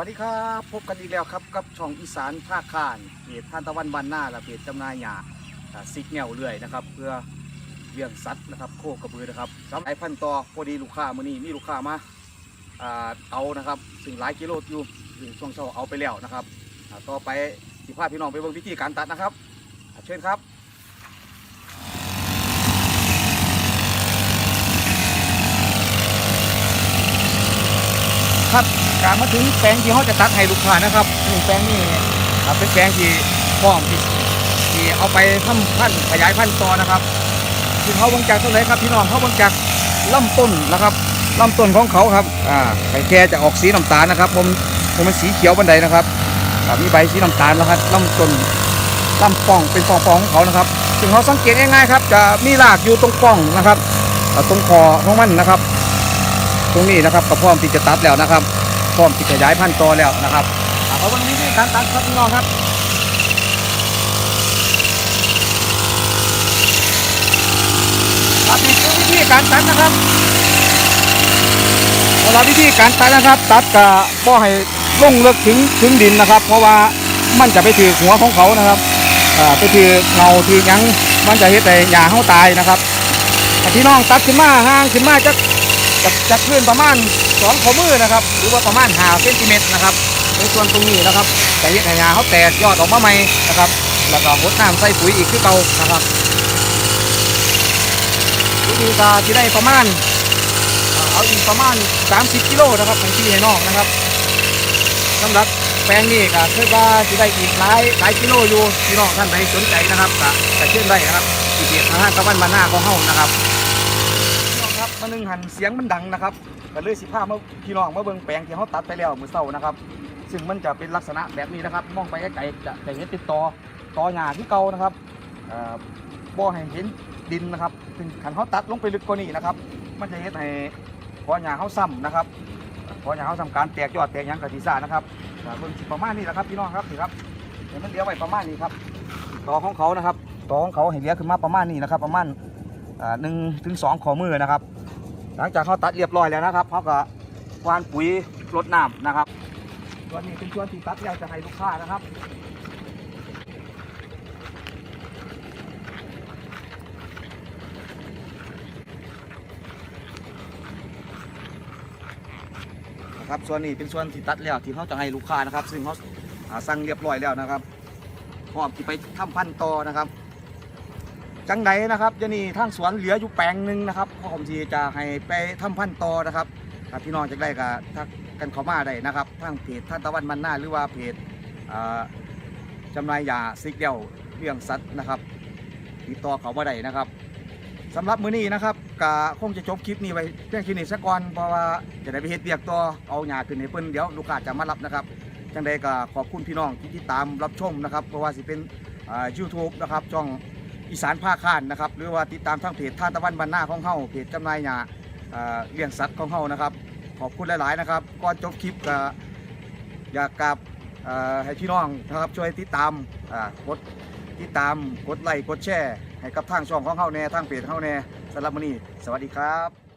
วัสดีครับ พบกันอีกแล้วครับกับช่องอีสานภาคขานเพจท่านตะวันบันหน้าและเพจจำนายหยาซิกแนวเรื่อยนะครับ เพื่อเลี้ยงสัตว์นะครับ โคกระบือนะครับสำหรับไอพันต่อพอดีลูกค้ามื่อนี้มีลูกค้ามาเอานะครับสิ่งหลายกิโลอยู่ซึ่งช่วงเช้าเอาไปแล้วนะครับต่อไปสิพาพี่น้องไปเบิ่งวิธีการตัดนะครับเชิญครับ ครับการมาถึงแปลงที่เขาจะตัดให้ลูกค้านะครับนี่แปลงนี่อ่าเป็นแปลงที่พร้อมที่ที่เอาไปทำพันธุ์ขยายพันธุ์ต่อนะครับซึ่เขาเบังจากต้นไหนครับพี่น้องเขาเบังจากลำต้นนะครับลำต้นของเขาครับอ่าใบแค่จะออกสีน้ำตาลนะครับผมผมเป็นสีเขียวบันไดนะครับมีใบสีน้ำตาลนะครับลำต้นลำป่องเป็นป่องๆของเขานะครับซึ่งเขาสังเกตง่ายๆครับจะมีรากอยู่ตรงป่องนะครับตรงคอของมันนะครับ ตรงนี้นะครับก็พร้อมที่จะตัดแล้วนะครับ พร้อมที่จะย้ายพันธุ์ต่อแล้วนะครับเอาวันนี้ที่การตัดครับพี่น้องครับรับนี่คือวิธีการตัดนะครับรับวิธีการตัดนะครับ ตัดกะก็ให้ลงเลิกถึงถึงดินนะครับ เพราะว่ามันจะไปถือหัวของเขานะครับอ่าไปถือเงาถือยังมันจะเฮ็ดให้หญ้าเข้าตายนะครับพี่น้องตัดขึ้นมาห่างขึ้นมาจะ จะจะขึ้นประมาณ2ข้อมือนะครับ หรือว่าประมาณ5เซนติเมตรนะครับในส่วนตรงนี้นะครับจะเห็ดห้งาเขาแตกยอดออกมาใหม่นะครับ แล้วก็หดน้ำใส่ปุ๋ยอีกคือเก่านะครับวิธีการที่ได้ประมาณเอาอีกประมาณ 30 กิโลนะครับของที่ให้นอกนะครับสำหรับแปลงนี้ก็คิดว่าจะได้อีกหลายหลายกิโลอยู่พี่น้องท่านใดสนใจนะครับก็จะเชื่อได้นะครับที่เพจทางห้างตะวันบานหน้าของเฮานะครับ พี่น้องครับมา หนึ่งหันเสียงมันดังนะครับก็เลยสิพาเมาพี่น้องเมาเบิ่งแปลงที่เขาตัดไปแล้วมือเช้านะครับ ซึ่งมันจะเป็นลักษณะแบบนี้นะครับมองไปไกลๆจะจะเห็นเป็นตอต่อหญ้าที่เก่านะครับเอ่อบ่ให้เห็นดินนะครับซึ่งขันเขาตัดลงไปลึกกว่านี้นะครับ มันจะเห็นให้พอหญ้าเขาซ้ำนะครับพอหญ้าเขาทำการแตกยอดแตกยังกะทิซ่านะครับเบิ่งประมาณนี้แหละครับพี่น้องครับนี่ครับเห็นมันเลี้ยวไว้ประมาณนี้ครับต่อของเขานะครับต่อของเขาให้เลี้ยวขึ้นมาประมาณนี้นะครับ ประมาณหนึ่งถึงสองข้อมือนะครับ หลังจากเขาตัดเรียบร้อยแล้วนะครับเขาก็วานปุ๋ยรดน้ำนะครับส่วนนี้เป็นส่วนที่ตัดแล้วจะให้ลูกค้านะครับนะครับส่วนนี้เป็นส่วนที่ตัดแล้วที่เขาจะให้ลูกค้านะครับ ซึ่งเขาอ่าสั่งเรียบร้อยแล้วนะครับพร้อมที่ไปทำพันต์ต่อนะครับ จังใดนะครับจะนี่ทางสวนเหลืออยู่แปลงหนึ่งนะครับพอผมทีจะให้ไปทำพันธุ์ต่อนะครับถ้าพี่น้องจะได้ก็ทักกันเข้ามาได้นะครับทางเพจท่านตะวันมันหน้าหรือว่าเพจจำหนายยาซิกเดียวเลี้ยงสัตว์นะครับติดต่อเขามาได้นะครับสำหรับมื้อนี้นะครับก็คงจะจบคลิปนี้ไว้เพียงแค่นี้สักก่อนเพราะว่าจะได้ไปเฮ็ดเบียกต่อเอาหญ้าขึ้นให้เพิ่นเดี๋ยวลูกค้าจะมารับนะครับจังใดก็ขอบคุณพี่น้องที่ติดตามรับชมนะครับเพราะว่าสิเป็นอ่า YouTube นะครับช่อง อีสานภาคข้านนะครับ หรือว่าติดตามทางเพจท่าตะวันบรรณาของเฮาเพจจำนายหยาเลี้ยงสัตว์ของเฮานะครับ ขอบคุณหลาย ๆ นะครับก่อนจบคลิปก็อยากกับให้พี่น้องนะครับช่วยติดตามกดติดตามกดไลค์กดแชร์ให้กับทางช่องของเฮาแน่ทางเพจเฮาแน่สำหรับมื้อนี้สวัสดีครับ